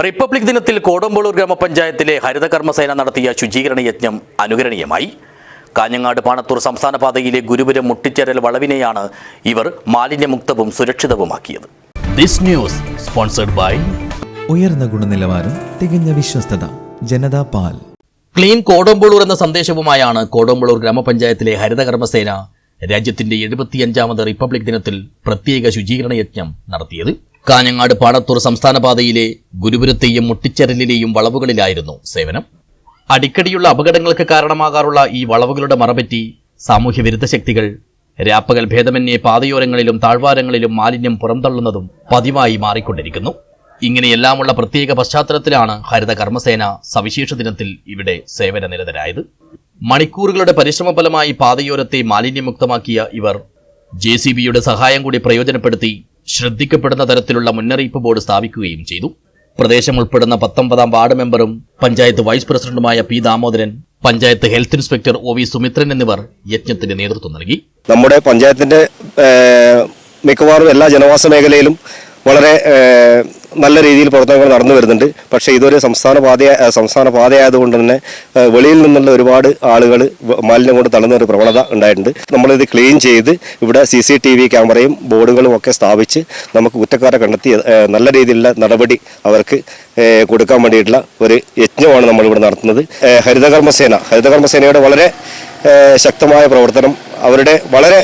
Republic ദിനത്തിൽ കോടമ്പളൂർ ഗ്രാമപഞ്ചായത്തിലെ ഹരിതകർമ്മസേന നടത്തിയ ശുചീകരണ യജ്ഞം അനുകരണീയമായി. കാഞ്ഞങ്ങാട് പാണത്തൂർ സംസ്ഥാന പാതയിലെ ഗുരുപുരം മുട്ടിച്ചേരൽ വളവിനെയാണ് ഇവർ മാലിന്യമുക്തവും സുരക്ഷിതവുമാക്കിയത്. ദിസ് ന്യൂസ് സ്പോൺസർഡ് ബൈ ഉയർന്ന ഗുണനിലവാരം തികഞ്ഞ വിശ്വസ്തത ജനതാ പാൽ. ക്ലീൻ കോടമ്പളൂർ എന്ന സന്ദേശവുമായാണ് കോടമ്പളൂർ ഗ്രാമപഞ്ചായത്തിലെ ഹരിതകർമ്മസേന രാജ്യത്തിന്റെ എഴുപത്തിയഞ്ചാമത് റിപ്പബ്ലിക് ദിനത്തിൽ പ്രത്യേക ശുചീകരണ യജ്ഞം നടത്തിയത്. കാഞ്ഞങ്ങാട് പാടത്തൂർ സംസ്ഥാന പാതയിലെ ഗുരുപുരത്തെയും മുട്ടിച്ചരലിലെയും വളവുകളിലായിരുന്നു സേവനം. അടിക്കടിയുള്ള അപകടങ്ങൾക്ക് കാരണമാകാറുള്ള ഈ വളവുകളുടെ മറപറ്റി സാമൂഹ്യ വിരുദ്ധ ശക്തികൾ രാപ്പകൽ ഭേദമന്യേ പാതയോരങ്ങളിലും താഴ്വാരങ്ങളിലും മാലിന്യം പുറന്തള്ളുന്നതും പതിവായി മാറിക്കൊണ്ടിരിക്കുന്നു. ഇങ്ങനെയെല്ലാമുള്ള പ്രത്യേക പശ്ചാത്തലത്തിലാണ് ഹരിത കർമ്മസേന സവിശേഷ ദിനത്തിൽ ഇവിടെ സേവന നിരതരായത്. മണിക്കൂറുകളുടെ പരിശ്രമ ഫലമായി പാതയോരത്തെ മാലിന്യമുക്തമാക്കിയ ഇവർ ജെ സി ബിയുടെ സഹായം കൂടി പ്രയോജനപ്പെടുത്തി ശ്രദ്ധിക്കപ്പെടുന്ന തരത്തിലുള്ള മുന്നറിയിപ്പ് ബോർഡ് സ്ഥാപിക്കുകയും ചെയ്തു. പ്രദേശം ഉൾപ്പെടുന്ന പത്തൊമ്പതാം വാർഡ് മെമ്പറും പഞ്ചായത്ത് വൈസ് പ്രസിഡന്റുമായ P Damodaran panchayat health inspector O V Sumithran എന്നിവർ യജ്ഞത്തിന് നേതൃത്വം നൽകി. നമ്മുടെ പഞ്ചായത്തിന്റെ മിക്കവാറും എല്ലാ ജനവാസ മേഖലയിലും വളരെ നല്ല രീതിയിൽ പ്രവർത്തനങ്ങൾ നടന്നു വരുന്നുണ്ട്. പക്ഷേ ഇതൊരു സംസ്ഥാന പാത സംസ്ഥാന പാതയായതുകൊണ്ട് തന്നെ വെളിയിൽ നിന്നുള്ള ഒരുപാട് ആളുകൾ മാലിന്യം കൊണ്ട് തള്ളുന്ന ഒരു പ്രവണത ഉണ്ടായിട്ടുണ്ട്. നമ്മളിത് ക്ലീൻ ചെയ്ത് ഇവിടെ സി സി ടി വി ക്യാമറയും ബോർഡുകളും ഒക്കെ സ്ഥാപിച്ച് നമുക്ക് കുറ്റക്കാരെ കണ്ടെത്തി നല്ല രീതിയിലുള്ള നടപടി അവർക്ക് കൊടുക്കാൻ വേണ്ടിയിട്ടുള്ള ഒരു യജ്ഞമാണ് നമ്മളിവിടെ നടത്തുന്നത്. ഹരിതകർമ്മസേന ഹരിതകർമ്മസേനയുടെ വളരെ ശക്തമായ പ്രവർത്തനം അവരുടെ വളരെ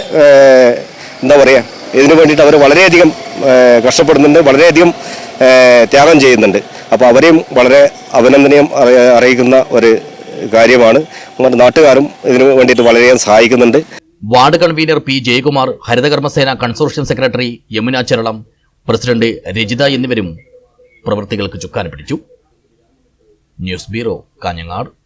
എന്താ പറയുക ഇതിനു വേണ്ടിയിട്ട് അവർ വളരെയധികം കഷ്ടപ്പെടുന്നുണ്ട് വളരെയധികം ത്യാഗം ചെയ്യുന്നുണ്ട്. അപ്പോൾ അവരെയും വളരെ അഭിനന്ദനീയം അറിയ- അറിയിക്കുന്ന ഒരു കാര്യമാണ്. നാട്ടുകാരും ഇതിനു വേണ്ടിയിട്ട് വളരെയധികം സഹായിക്കുന്നുണ്ട്. വാർഡ് കൺവീനർ പി ജയകുമാർ ഹരിതകർമ്മസേന consortium secretary Yamuna Charalam president Rajitha എന്നിവരും പ്രവൃത്തികൾക്ക് ചുക്കാൻ പിടിച്ചു. News bureau Kanhangad.